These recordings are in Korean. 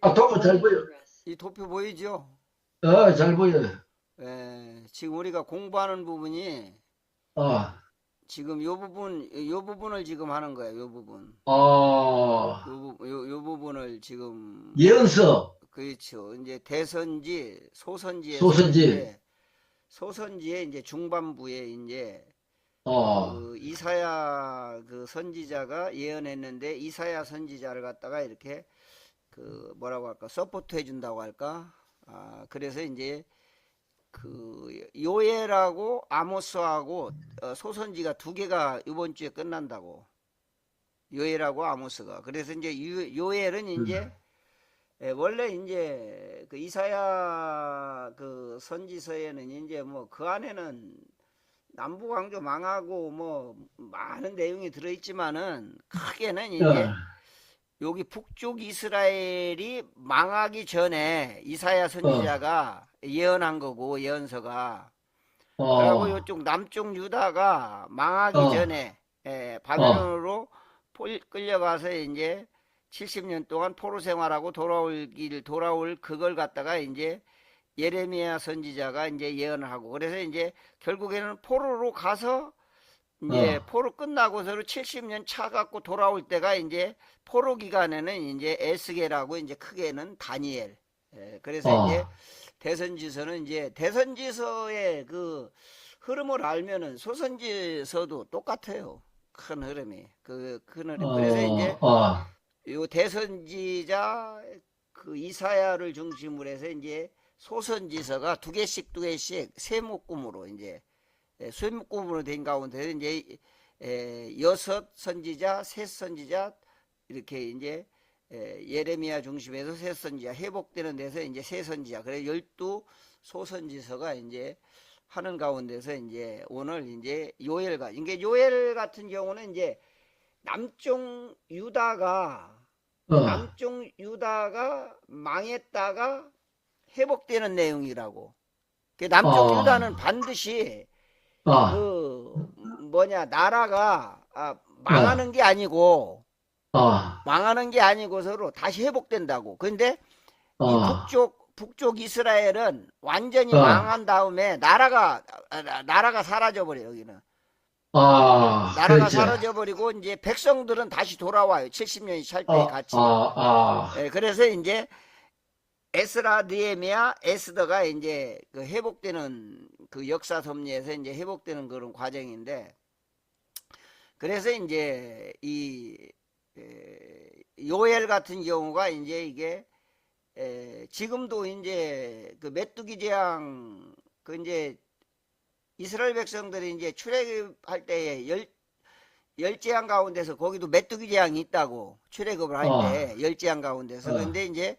아, 도표 잘 보여. 이 도표 보이죠? 어, 잘 보여. 예, 지금 우리가 공부하는 부분이 어, 지금 요 부분, 요 부분을 지금 하는 거예요. 요 부분. 어, 요, 부- 요, 요 부분을 지금 예언서. 그렇죠. 이제 대선지, 소선지에 소선지. 소선지의 이제 중반부에 이제 어, 그 이사야 그 선지자가 예언했는데 이사야 선지자를 갖다가 이렇게 그 뭐라고 할까 서포트 해준다고 할까? 아 그래서 이제 그 요엘하고 아모스하고 어, 소선지가 두 개가 이번 주에 끝난다고. 요엘하고 아모스가. 그래서 이제 유- 요엘은 이제 예, 원래 이제 그 이사야 그 선지서에는 이제 뭐 그 안에는 남부 강조 망하고 뭐 많은 내용이 들어있지만은 크게는 이제 어, 여기 북쪽 이스라엘이 망하기 전에 이사야 선지자가 예언한 거고 예언서가 그리고 어, 이쪽 남쪽 유다가 망하기 어. 전에 예, 바벨론으로 폴- 끌려가서 이제 70년 동안 포로 생활하고 돌아올 길 돌아올 그걸 갖다가 이제 예레미야 선지자가 이제 예언을 하고 그래서 이제 결국에는 포로로 가서 이제 어. 포로 끝나고서는 70년 차 갖고 돌아올 때가 이제 포로 기간에는 이제 에스겔하고 이제 크게는 다니엘. 예, 그래서 어. 이제 대선지서는 이제 대선지서의 그 흐름을 알면은 소선지서도 똑같아요. 큰 흐름이 그 큰 흐름. 그래서 이제 어, 요 대선지자 그 이사야를 중심으로 해서 이제 소선지서가 두 개씩 두 개씩 세 묶음으로 이제 예, 세 묶음으로 된 가운데 이제 에, 여섯 선지자, 세 선지자 이렇게 이제 에, 예레미야 중심에서 세 선지자 회복되는 데서 이제 세 선지자 그래 열두 소선지서가 이제 하는 가운데서 이제 오늘 이제 요엘가 이게 요엘 같은 경우는 이제 남쪽 유다가 어, 남쪽 유다가 망했다가 회복되는 내용이라고. 그 남쪽 어. 유다는 반드시 어, 그 뭐냐 나라가 아, 망하는 게 아니고 어, 망하는 게 아니고 서로 다시 회복된다고. 근데 이 어, 북쪽 북쪽 이스라엘은 완전히 어. 망한 다음에 나라가 아, 나- 나라가 사라져 버려 여기는. 어, 나라가 그렇지. 사라져 버리고 이제 백성들은 다시 돌아와요. 70년이 찰때 어, 같이. 어, 어, 예, 그래서 이제 에스라 느에미야 에스더가 이제 그 회복되는 그 역사 섭리에서 이제 회복되는 그런 과정인데 그래서 이제 이 에, 요엘 같은 경우가 이제 이게 에, 지금도 이제 그 메뚜기 재앙 그 이제 이스라엘 백성들이 이제 출애굽할 때에 열 열재앙 가운데서 거기도 메뚜기 재앙이 있다고 출애굽을 할 어. 때 열재앙 가운데서 어. 근데 이제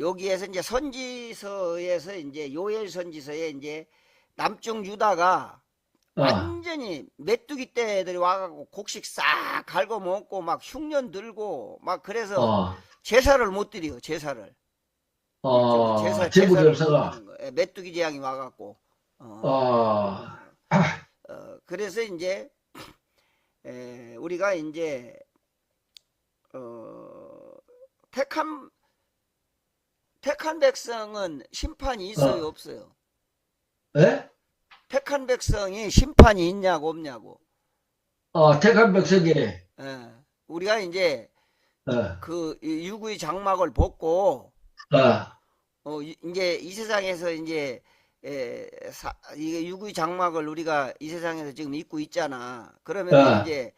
여기에서 이제 선지서에서 이제 요엘 선지서에 이제 남쪽 유다가 어, 완전히 메뚜기 떼들이 와갖고 곡식 싹 갈고 먹고 막 흉년 들고 막 그래서 어, 제사를 못 드려 제사를 어, 제사 제사를 못 없어가. 드리는 거예요. 메뚜기 재앙이 와갖고 어. 어, 어, 그래서 이제 에, 우리가 이제 어, 택한 택한 백성은 심판이 있어요 어. 없어요? 예? 택한 백성이 심판이 있냐고 없냐고. 어, 택한 백성이, 예. 우리가 이제 어, 그 유구의 장막을 벗고 어, 어, 이- 이제 이 세상에서 이제 에, 사, 이게 유구의 장막을 우리가 이 세상에서 지금 입고 있잖아. 그러면 어. 이제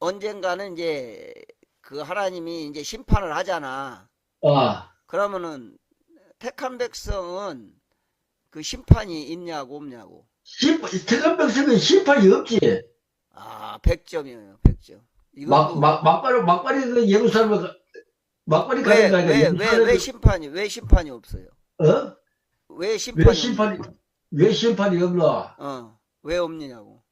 언젠가는 이제 그 하나님이 이제 심판을 하잖아. 어, 그러면은 택한 백성은 그 심판이 있냐고 없냐고. 심, 택한 백성은 심판이 없지. 아, 100점이에요. 100점. 막, 막, 막바리, 막바리 그 예루살렘, 가- 막바리 왜, 가는 거 아니야? 왜, 왜, 왜 심판이, 왜 심판이 없어요? 어? 왜 심판이, 왜 심판이, 왜 심판이 없노? 어, 왜 없느냐고.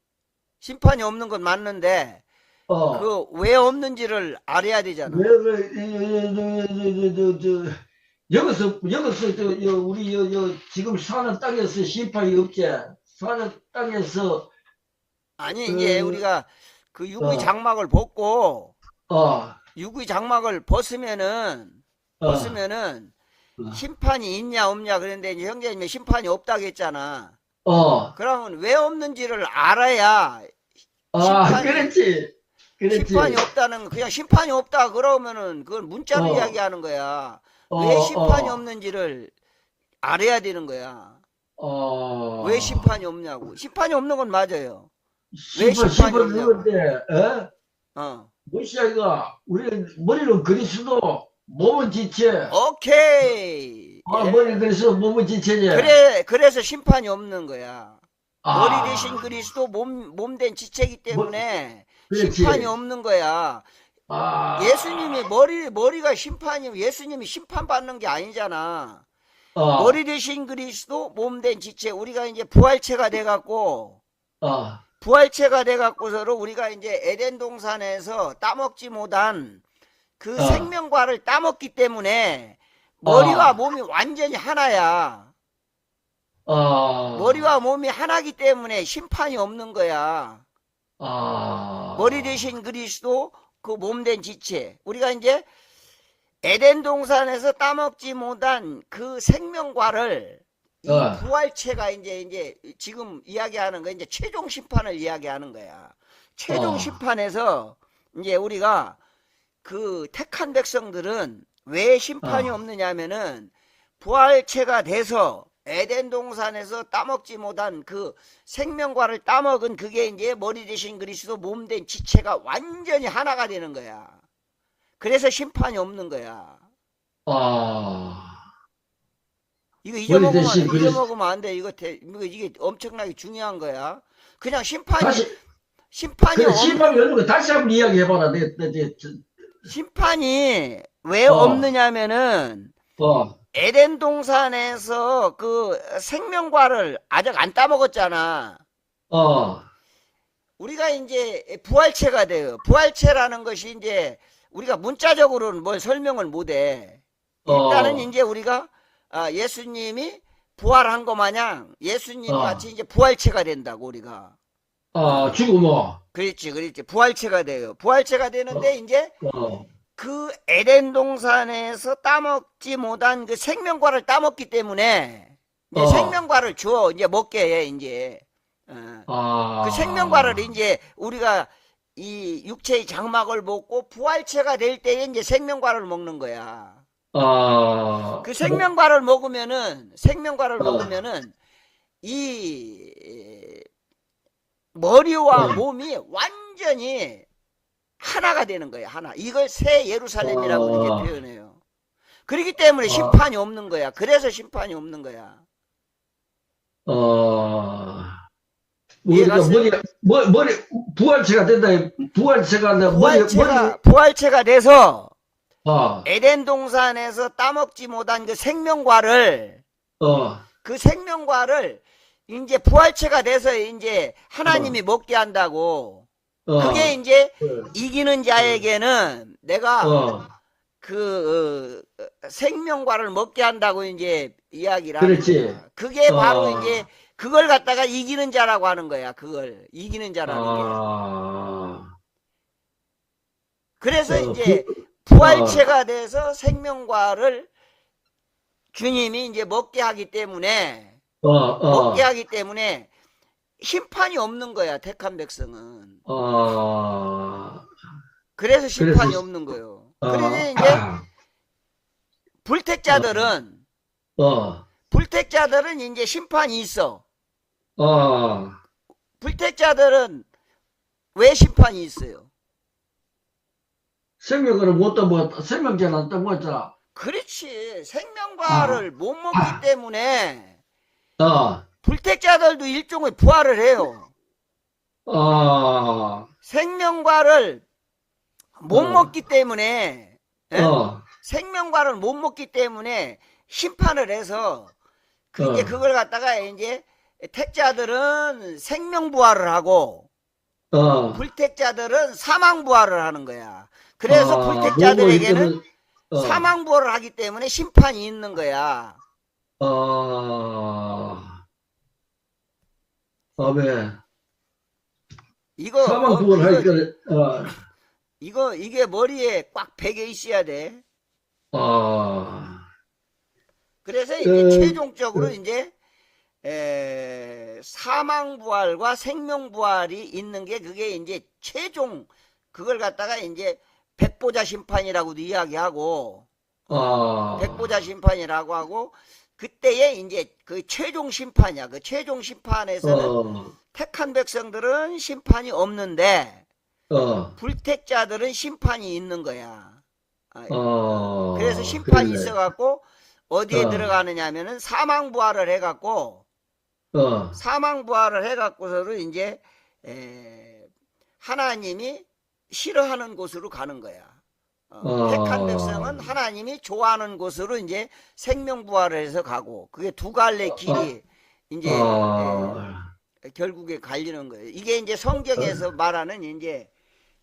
심판이 없는 건 맞는데, 어. 그 왜 없는지를 알아야 되잖아. 왜, 왜, 저, 저, 저, 저, 저, 여기서, 여기서, 저, 여, 우리, 여, 여, 지금 사는 땅에서 심판이 없지. 사는 땅에서, 아니, 그- 이제 우리가 그 육의 어. 장막을 벗고, 어, 육의 장막을 벗으면은, 어, 없으면은 어. 심판이 있냐 없냐 그랬는데 이제 형제님이 심판이 없다고 했잖아. 어, 그러면 왜 없는지를 알아야 아, 심판이- 그렇지. 그렇지. 심판이 없다는 그냥 심판이 없다 그러면은 그건 문자로 어. 이야기하는 거야. 어, 왜 심판이 어, 없는지를 알아야 되는 거야. 어. 왜 심판이 없냐고. 심판이 없는 건 맞아요. 왜 심판, 심판이 심판 없냐고. 누군데, 어? 어. 모시아이가, 우리 머리는 그리스도, 몸은 지체. 오케이. 아, 예. 머리 그리스도, 몸은 지체지. 그래 그래서 심판이 없는 거야. 아, 머리 대신 그리스도 몸 몸 된 지체이기 때문에 그렇지. 심판이 없는 거야. 아, 예수님이 머리 머리가 심판이 예수님이 심판 받는 게 아니잖아. 어, 머리 대신 그리스도 몸 된 지체 우리가 이제 부활체가 돼 갖고 어, 부활체가 돼 갖고서로 우리가 이제 에덴 동산에서 따먹지 못한 그 어. 생명과를 따먹기 때문에 머리와 어. 몸이 완전히 하나야. 어. 머리와 몸이 하나기 때문에 심판이 없는 거야. 아. 머리 대신 그리스도 그 몸된 지체. 우리가 이제 에덴 동산에서 따먹지 못한 그 생명과를 이 어. 부활체가 이제 이제 지금 이야기하는 거 이제 최종 심판을 이야기하는 거야. 최종 어. 심판에서 이제 우리가 그 택한 백성들은 왜 심판이 어. 없느냐면은 부활체가 돼서 에덴 동산에서 따먹지 못한 그 생명과를 따먹은 그게 이제 머리 대신 그리스도 몸 된 지체가 완전히 하나가 되는 거야. 그래서 심판이 없는 거야. 아. 이거 잊어먹으면, 대신 그리스- 잊어먹으면 안 돼. 이거, 대, 이거 이게 엄청나게 중요한 거야. 그냥 심판이, 다시, 심판이, 그래, 없, 심판이 없는 거 다시 한번 이야기해 봐라. 내, 내, 내, 저, 심판이 왜 어. 없느냐면은 어, 에덴 동산에서 그 생명과를 아직 안 따먹었잖아. 어, 우리가 이제 부활체가 돼요. 부활체라는 것이 이제 우리가 문자적으로는 뭘 설명을 못 해. 일단은 어. 이제 우리가 아, 예수님이 부활한 거 마냥 예수님 어. 같이 이제 부활체가 된다고 우리가. 어, 죽으면, 그렇지, 그렇지. 부활체가 돼요. 부활체가 되는데 이제 어, 그 에덴 동산에서 따먹지 못한 그 생명과를 따먹기 때문에 이제 어. 생명과를 줘 이제 먹게 해 이제. 어. 아. 그 생명과를 이제 우리가 이 육체의 장막을 먹고 부활체가 될 때에 이제 생명과를 먹는 거야. 아. 그 생명과를 먹으면은 생명과를 어. 먹으면은 이 머리와 어. 몸이 완전히 하나가 되는 거야 하나. 이걸 새 예루살렘이라고 어. 이렇게 표현해요. 그렇기 때문에 어. 심판이 없는 거야. 그래서 심판이 없는 거야. 어. 우리가 갔어요? 머리, 머리, 머리, 부활체가 된다. 부활체가 된다. 부활체가 머리, 부활체가 돼서 어, 에덴 동산에서 따먹지 못한 그 생명과를 어, 그 생명과를 이제 부활체가 돼서 이제 하나님이 먹게 한다고 어. 그게 이제 어, 이기는 자에게는 내가 어, 그 어, 생명과를 먹게 한다고 이제 이야기를 하는 그렇지. 거야. 그게 바로 어. 이제 그걸 갖다가 이기는 자라고 하는 거야. 그걸 이기는 자라는 게. 아. 그래서 어, 이제 부- 부활체가 돼서 생명과를 주님이 이제 먹게 하기 때문에 어, 어, 먹게 하기 때문에 심판이 없는 거야 택한 백성은 어, 그래서 심판이 그래서- 없는 거예요. 어, 그래서 이제 불택자들은 어, 불택자들은 이제 심판이 있어. 어, 불택자들은 왜 심판이 있어요? 생명을 못 떠먹었다. 생명제는 안 떠먹었잖아. 그렇지. 생명과를 못 먹기 때문에 어, 불택자들도 일종의 부활을 해요 어, 생명과를 못 어. 먹기 때문에 예? 어, 생명과를 못 먹기 때문에 심판을 해서 그 어. 이제 그걸 갖다가 이제 택자들은 생명 부활을 하고 어. 불택자들은 사망 부활을 하는 거야. 그래서 아, 불택자들에게는 뭐뭐 있거든. 사망 부활을 하기 때문에 심판이 있는 거야. 어, 어, 아멘. 이거 사망 어, 부활 이거, 하니까, 어, 이거 이게 머리에 꽉 배겨 있어야 돼. 아, 그래서 이제 그, 최종적으로 그- 이제 에, 사망 부활과 생명 부활이 있는 게 그게 이제 최종 그걸 갖다가 이제 백보자 심판이라고도 이야기하고 아, 백보자 심판이라고 하고 그때에 이제 그 최종 심판이야. 그 최종 심판에서는 어, 택한 백성들은 심판이 없는데 어, 불택자들은 심판이 있는 거야. 아, 어. 그래서 심판이 그러네. 있어갖고 어디에 어. 들어가느냐 하면은 사망 부활을 해갖고 어, 사망 부활을 해갖고서는 이제 에, 하나님이 싫어하는 곳으로 가는 거야. 어, 어. 택한 백성은 하나님이 좋아하는 곳으로 이제 생명 부활을 해서 가고 그게 두 갈래 길이 이제 어, 에, 결국에 갈리는 거예요. 이게 이제 성경에서 말하는 이제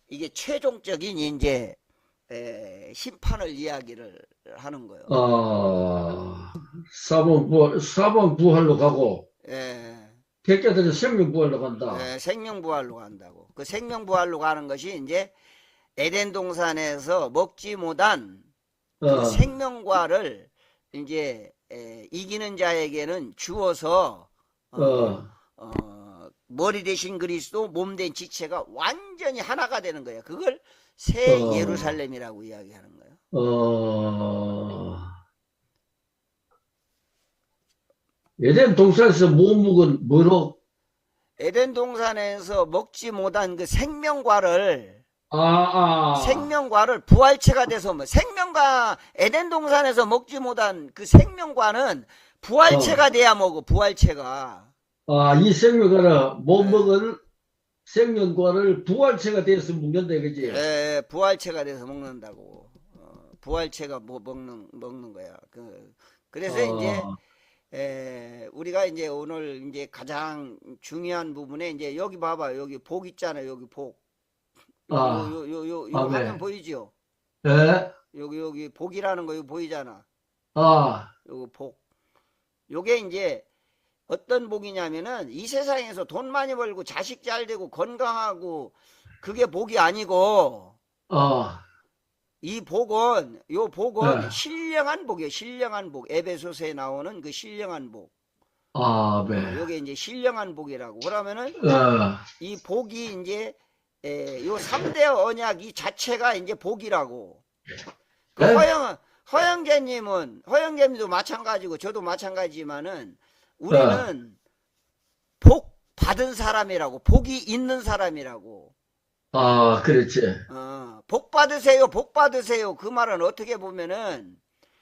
이게 최종적인 이제 에, 심판을 이야기를 하는 거예요. 어, 사번 부활, 사번 부활로 가고, 예. 백자들은 생명 부활로 간다. 예, 생명 부활로 간다고. 그 생명 부활로 가는 것이 이제 에덴 동산에서 먹지 못한 그 어, 생명과를 이제 에, 이기는 자에게는 주어서 어, 어, 어, 머리 대신 그리스도 몸 된 지체가 완전히 하나가 되는 거예요. 그걸 새 어. 예루살렘이라고 이야기하는 거예요. 어, 에덴 동산에서 못 먹은 뭐로? 에덴 동산에서 먹지 못한 그 생명과를 아, 아, 생명과를 부활체가 돼서 뭐 생명과 에덴 동산에서 먹지 못한 그 생명과는 부활체가 어. 돼야 먹어 부활체가 아, 이 생명과는 못 네. 먹은 생명과를 부활체가 돼서 먹는다, 그지? 에, 부활체가 돼서 먹는다고 어, 부활체가 뭐 먹는 먹는 거야 그 그래서 이제 어, 에, 우리가 이제 오늘 이제 가장 중요한 부분에 이제 여기 봐봐 여기 복 있잖아 여기 복 아. 요, 요, 요, 요, 요 아, 네. 화면 보이지요 예? 여기 여기 복이라는 거 이거 보이잖아 아, 요거 복. 요게 이제 어떤 복이냐면은 이 세상에서 돈 많이 벌고 자식 잘 되고 건강하고 그게 복이 아니고 어, 이 복은 요 복은 네. 신령한 복이에요. 신령한 복. 에베소서에 나오는 그 신령한 복. 아, 네. 요게 이제 신령한 복이라고. 그러면은 어, 이 복이 이제 에, 요 3대 언약 이 자체가 이제 복이라고. 그 네? 허영, 허영재님은, 허영재님도 마찬가지고, 저도 마찬가지지만은, 우리는 복 받은 사람이라고, 복이 있는 사람이라고. 아, 그렇지. 어, 복 받으세요, 복 받으세요. 그 말은 어떻게 보면은,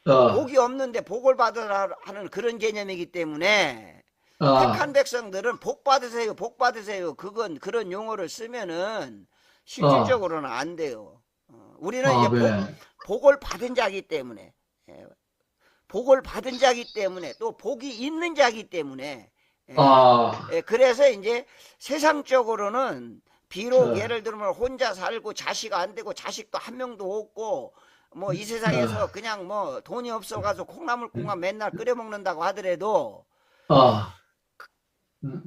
어, 복이 없는데 복을 받으라 하는 그런 개념이기 때문에, 아, 택한 백성들은 복 받으세요, 복 받으세요. 그건 그런 용어를 쓰면은 실질적으로는 안 돼요. 어, 우리는 아, 이제 복, 네. 복을 받은 자기 때문에, 예, 복을 받은 자기 때문에 또 복이 있는 자기 때문에, 예, 아, 예, 그래서 이제 세상적으로는 비록 네. 예를 들면 혼자 살고 자식 안 되고 자식도 한 명도 없고 뭐 이 세상에서 그냥 뭐 돈이 없어가지고 콩나물국만 맨날 끓여 먹는다고 하더라도 아,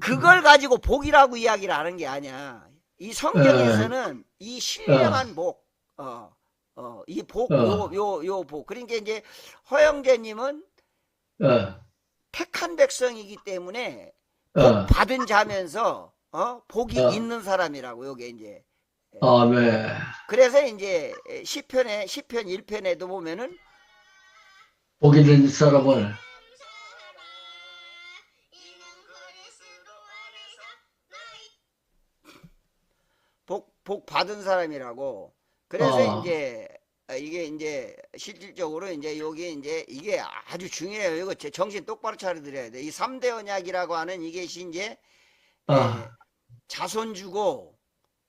그걸 가지고 복이라고 이야기를 하는 게 아니야. 이 성경에서는 이 신령한 복, 어, 어, 이 복, 어. 요, 요, 요 복. 그러니까 이제 허영재님은 어, 택한 백성이기 때문에 어, 받은 자면서, 어, 복이 어. 있는 사람이라고, 요게 이제. 아멘. 그래서 이제 시편에, 시편 1편에도 보면은 복 있는 사람을, 복, 복 받은 사람이라고. 그래서 어. 이제 아, 이게 이제 실질적으로 이제 여기 이제 이게 아주 중요해요. 이거 제 정신 똑바로 차려 드려야 돼. 이 3대 언약이라고 하는 이게 이제 어, 에, 자손 주고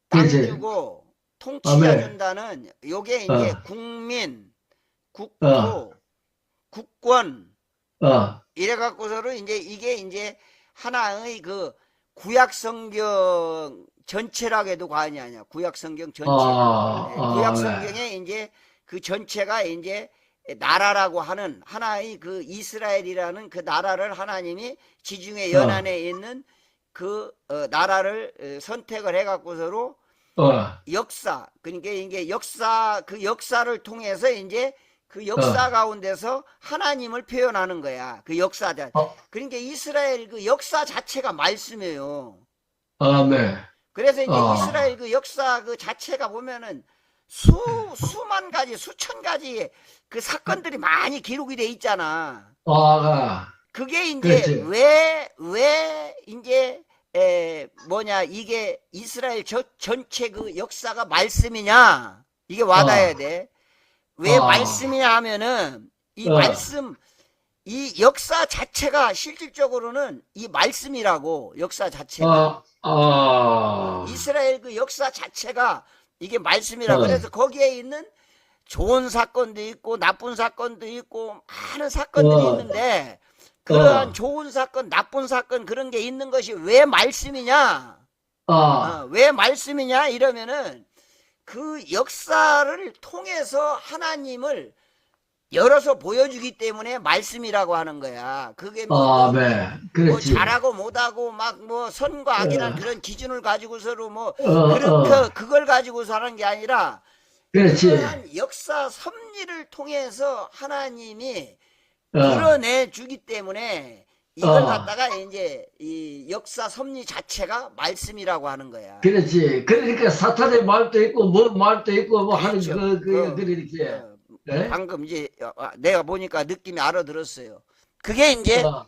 땅 그렇지. 주고 통치해. 준다는 요게 이제 어. 국민, 국토, 어. 국권 어, 이래 갖고서는 이제 이게 이제 하나의 그 구약 성경 전체라고 해도 과언이 아니야. 구약 성경 전체. 아, 네, 아, 구약 네. 성경에 이제 그 전체가 이제 나라라고 하는 하나의 그 이스라엘이라는 그 나라를 하나님이 지중해 어. 연안에 있는 그 어, 나라를 어, 선택을 해갖고서로 어, 역사 그러니까 이게 역사 그 역사를 통해서 이제 그 역사 가운데서 하나님을 표현하는 거야. 그 역사 자. 어. 그러니까 이스라엘 그 역사 자체가 말씀이에요. 아멘. 그래서 이제 어. 이스라엘 그 역사 그 자체가 보면은 수 수만 가지 수천 가지 그 사건들이 많이 기록이 돼 있잖아. 아, 그게 이제 그렇지. 왜왜 이제 에 뭐냐 이게 이스라엘 저, 전체 그 역사가 말씀이냐 이게 와닿아야 어. 돼. 왜 어. 말씀이냐 하면은 이 어. 말씀 이 역사 자체가 실질적으로는 이 말씀이라고 역사 자체가 아, 아, 이스라엘 그 역사 자체가 이게 말씀이라 어. 그래서 거기에 있는 좋은 사건도 있고 나쁜 사건도 있고 많은 사건들이 어. 있는데 그러한 어. 좋은 사건 나쁜 사건 그런 게 있는 것이 왜 말씀이냐 아, 어, 왜 말씀이냐 이러면은 그 역사를 통해서 하나님을 열어서 보여주기 때문에 말씀이라고 하는 거야 그게 뭐, 아멘. 뭐 그렇지. 잘하고 못하고 막 뭐 선과 악이란 어. 그런 기준을 가지고 서로 뭐 어, 그렇게 어, 그걸 가지고서 하는 게 아니라 그렇지. 그러한 역사 섭리를 통해서 하나님이 어, 드러내 주기 때문에 이걸 어. 갖다가 이제 이 역사 섭리 자체가 말씀이라고 하는 거야. 그렇지. 그러니까 사탄의 말도 있고, 뭐 말도 있고, 뭐 하는 그렇죠. 그, 그, 어. 그, 이렇게. 어, 예? 방금 이제 아, 내가 보니까 느낌이 알아들었어요. 그게 이제 어,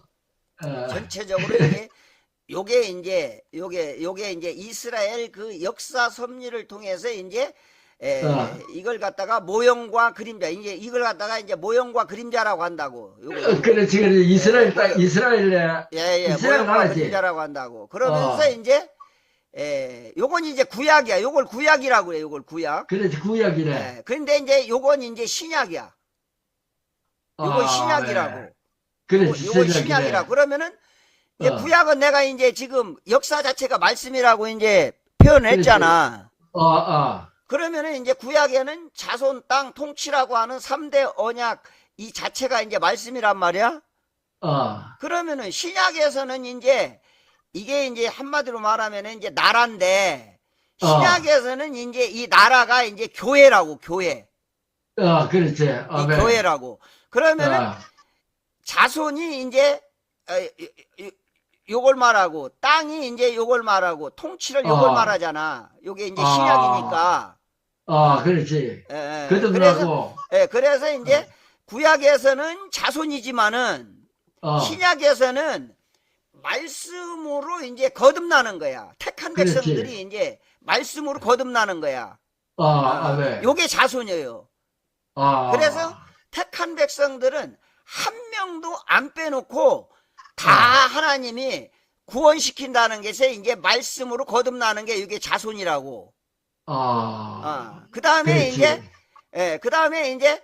어, 전체적으로 이게 요게 이제 요게 요게 이제 이스라엘 그 역사 섭리를 통해서 이제 에, 어. 이걸 갖다가 모형과 그림자 이제 이걸 갖다가 이제 모형과 그림자라고 한다고 요거 어, 그렇지, 그렇지. 이스라엘 예, 땅, 그- 이스라엘에, 예 예 이스라엘 모형과 나라지. 그림자라고 한다고 그러면서 어. 이제 에 요건 이제 구약이야 요걸 구약이라고 그래 요걸 구약 그렇지, 구약이네. 예 그런데 이제 요건 이제 신약이야 요건 아, 신약이라고 네. 그렇지, 요건. 신약이라 그러면은 이제 어. 구약은 내가 이제 지금 역사 자체가 말씀이라고 이제 표현했잖아. 아, 아, 그러면은 이제 구약에는 자손 땅 통치라고 하는 3대 언약 이 자체가 이제 말씀이란 말이야. 아, 그러면은 신약에서는 이제 이게 이제 한마디로 말하면은 이제 나라인데 어. 신약에서는 이제 이 나라가 이제 교회라고 교회. 아, 그렇지. 이 아멘. 교회라고. 그러면은 아, 자손이 이제 어, 요- 요걸 말하고 땅이 이제 요걸 말하고 통치를 요걸 어. 말하잖아. 요게 이제 아. 신약이니까. 아, 그렇지. 예, 예. 그래서 거듭나고, 예, 그래서 이제 구약에서는 자손이지만은 어, 신약에서는 말씀으로 이제 거듭나는 거야. 택한 그렇지. 백성들이 이제 말씀으로 거듭나는 거야. 아, 아멘. 요게 자손이에요. 아, 그래서 택한 백성들은 한 명도 안 빼놓고 다 어. 하나님이 구원시킨다는 것에 이제 말씀으로 거듭나는 게 이게 자손이라고. 아, 그 다음에. 이제, 예, 그 다음에 이제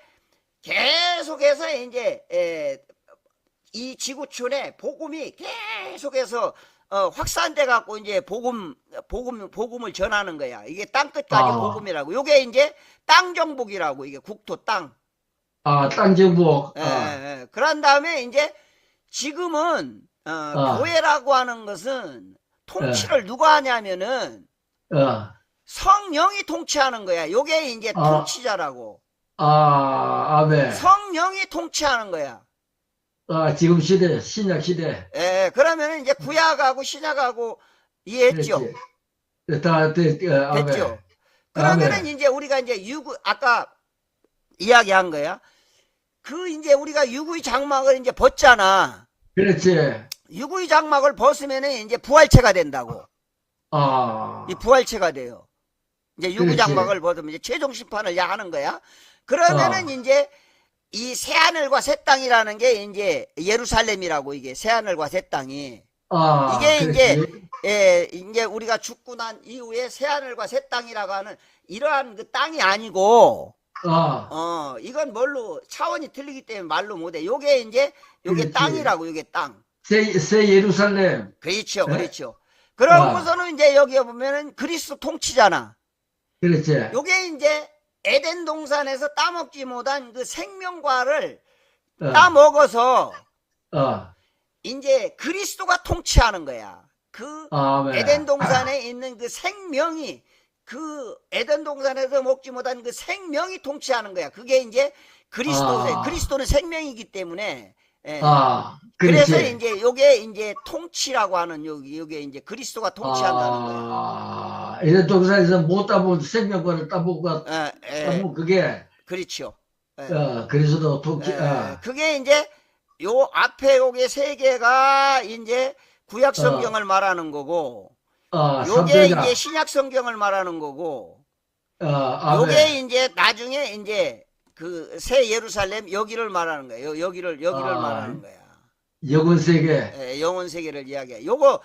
계속해서 이제, 예, 이 지구촌에 복음이 계속해서 어, 확산돼 갖고 이제 복음, 복음, 복음을 전하는 거야. 이게 땅 끝까지 아. 복음이라고. 요게 이제 땅 정복이라고. 이게 국토 땅. 아, 땅 정복. 예, 아, 예, 예. 그런 다음에 이제 지금은 어, 아. 교회라고 하는 것은 통치를 누가 하냐면은 어, 성령이 통치하는 거야. 요게 이제 아. 통치자라고. 아, 아멘. 성령이 통치하는 거야. 아, 지금 시대, 신약 시대. 예, 그러면은 이제 구약하고 신약하고 이해했죠? 그렇지. 다, 됐, 어, 아멘. 됐죠? 그러면은 아멘. 이제 우리가 이제 유구 아까 이야기한 거야. 그 이제 우리가 유구의 장막을 이제 벗잖아. 그렇지. 유구의 장막을 벗으면은 이제 부활체가 된다고. 아, 이 부활체가 돼요. 이제 유구 그렇지. 장막을 벗으면 이제 최종 심판을 야 하는 거야. 그러면은 어. 이제 이 새하늘과 새 땅이라는 게 이제 예루살렘이라고 이게 새하늘과 새 땅이 아, 이게 그렇지. 이제 예, 이제 우리가 죽고 난 이후에 새하늘과 새 땅이라고 하는 이러한 그 땅이 아니고 아, 어 이건 뭘로 차원이 틀리기 때문에 말로 못해. 요게 이제 요게 그렇지. 땅이라고 요게 땅. 새, 새 예루살렘. 그렇죠, 네? 그렇죠. 그러고서는 이제 여기에 보면은 그리스 도 통치잖아. 그렇지. 요게 이제 에덴 동산에서 따먹지 못한 그 생명과를 어, 따먹어서 어, 이제 그리스도가 통치하는 거야. 그 아멘. 에덴 동산에 있는 그 생명이 그 에덴 동산에서 먹지 못한 그 생명이 통치하는 거야. 그게 이제 그리스도 아. 그리스도는 생명이기 때문에 예. 아, 그래서. 이제 요게 이제 통치라고 하는 요게 요게 이제 그리스도가 통치한다는 거예요. 아, 이제 동산에서 못 따본 생명권을 따보고 예, 예. 따보 그게 그렇죠. 예. 어, 그리스도 통치. 예, 아, 그게 이제 요 앞에 요게 세 개가 이제 구약 성경을 말하는 거고 아, 요게. 이제 신약 성경을 말하는 거고 아, 아멘. 요게 이제 나중에 이제 그 새 예루살렘 여기를 말하는 거예요. 여기를 여기를 아. 말하는 거야. 영원 세계. 예, 영혼 세계를 이야기해. 요거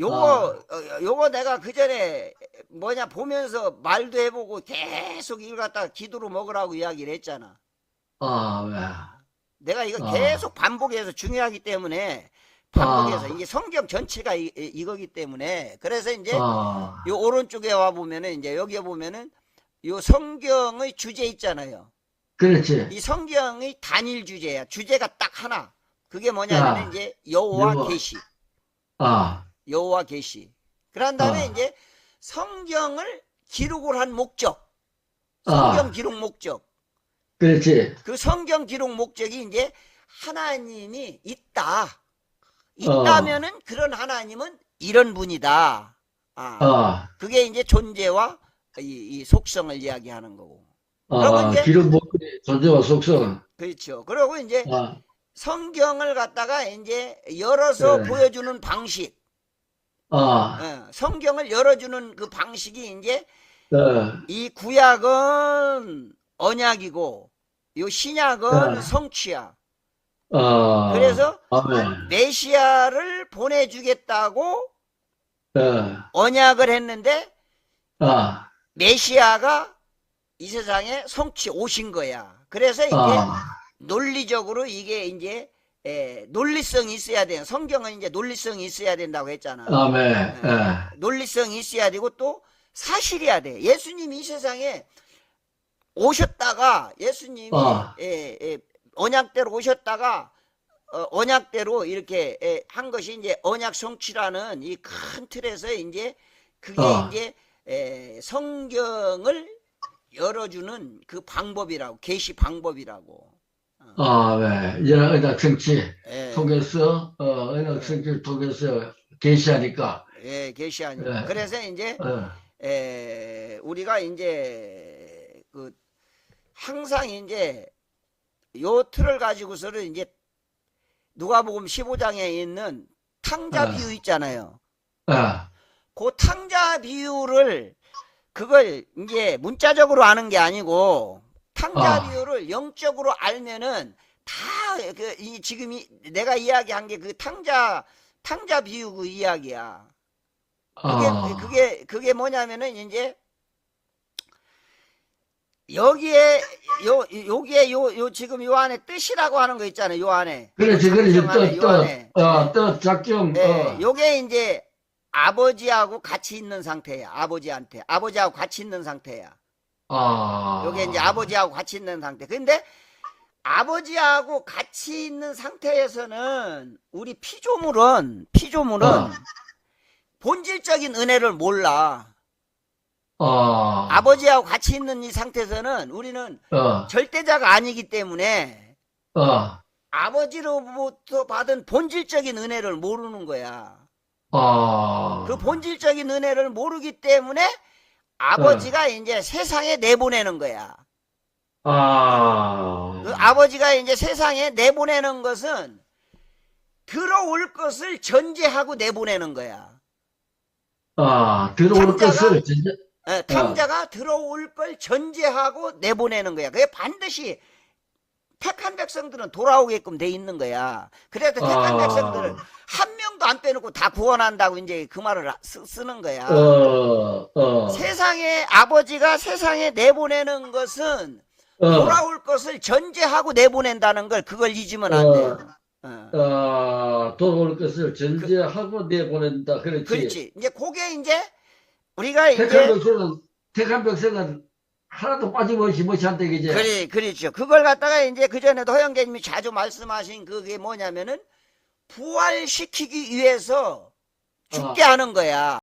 요거 아. 어, 요거 내가 그 전에 뭐냐 보면서 말도 해보고 계속 이걸 갖다가 기도로 먹으라고 이야기를 했잖아. 아, 내가 이거 아. 계속 반복해서 중요하기 때문에 반복해서 아. 이게 성경 전체가 이, 거기 때문에 그래서 이제 왜? 아, 요 오른쪽에 와 보면은 이제 여기에 보면은 요 성경의 주제 있잖아요. 그렇지. 이 성경의 단일 주제야. 주제가 딱 하나. 그게 뭐냐면 아. 이제 여호와 여호와. 계시. 아, 여호와 계시. 그런 다음에 아. 이제 성경을 기록을 한 목적. 아. 성경 기록 목적. 그렇지. 그 성경 기록 목적이 이제 하나님이 있다. 있다면은 그런 하나님은 이런 분이다. 아, 아, 그게 이제 존재와 이, 이 속성을 이야기하는 거고. 아, 이제- 기름 목걸이 존재와 속성. 그렇죠. 그리고 이제 아, 성경을 갖다가 이제 열어서 네. 보여주는 방식. 아, 어, 성경을 열어주는 그 방식이 이제 어, 이 구약은 언약이고 요 신약은 네. 성취야. 아. 그래서 아멘. 메시아를 보내주겠다고 어, 언약을 했는데 아, 메시아가 이 세상에 성취 오신 거야. 그래서 이제 아, 논리적으로 이게 이제 에, 논리성이 있어야 돼요. 성경은 이제 논리성이 있어야 된다고 했잖아. 아멘. 네. 예. 논리성이 있어야 되고 또 사실이야 돼. 예수님이 이 세상에 오셨다가 예수님이 어. 예, 예, 언약대로 오셨다가 어, 언약대로 이렇게 예, 한 것이 이제 언약 성취라는 이 큰 틀에서 이제 그게 어. 이제 에, 성경을 열어주는 그 방법이라고 계시 방법이라고. 아멘. 예, 언약 성취 예, 통해서, 어, 언약 성취를 통해서 계시하니까, 예, 계시하니까. 예. 그래서 이제 어, 에, 우리가 이제 그 항상 이제 요 틀을 가지고서는 이제 누가복음 15장에 있는 탕자 네. 비유 있잖아요. 아, 그 탕자 비유를 그걸 이제 문자적으로 아는 게 아니고 탕자 아. 비유를 영적으로 알면은 다그이 지금 이 내가 이야기한 게 그 탕자 탕자 비유 그 이야기야. 그게 아, 그게 그게 뭐냐면은 이제 여기에 요 여기에 요 요 지금 요 안에 뜻이라고 하는 거 있잖아요. 요 안에 그렇지, 그렇지. 작정 안에, 뜻, 요 안에. 뜻, 어, 뜻, 작정, 네, 어, 요게 이제 아버지하고 같이 있는 상태야. 아버지한테 아버지하고 같이 있는 상태야. 아, 요게 이제 아버지하고 같이 있는 상태. 근데 아버지하고 같이 있는 상태에서는 우리 피조물은 피조물은 어. 본질적인 은혜를 몰라. 아, 아버지하고 같이 있는 이 상태에서는 우리는 어, 절대자가 아니기 때문에 어, 아버지로부터 받은 본질적인 은혜를 모르는 거야. 아, 그 본질적인 은혜를 모르기 때문에 아버지가 이제 세상에 내보내는 거야. 아, 그 아버지가 이제 세상에 내보내는 것은 들어올 것을 전제하고 내보내는 거야. 아, 들어올 탕자가- 것을, 진짜, 예, 탕자가 들어올 걸 전제하고 내보내는 거야. 그게 반드시 택한 백성들은 돌아오게끔 돼 있는 거야. 그래서 택한 아. 백성들을 한 명도 안 빼놓고 다 구원한다고 이제 그 말을 쓰, 쓰는 거야. 어, 어, 세상에 아버지가 세상에 내보내는 것은 어, 돌아올 것을 전제하고 내보낸다는 걸 그걸 잊으면 안 어. 돼요. 어. 아, 돌아올 것을 전제하고 내보낸다. 그렇지. 그렇지. 이제 그게 이제 우리가 택한 이제 백성은, 택한 백성은 하나도 빠짐없이 못한다, 그지? 그래 그렇죠. 그걸 갖다가 이제 그 전에도 허영계님이 자주 말씀하신 그게 뭐냐면은 부활시키기 위해서 죽게 하는 거야.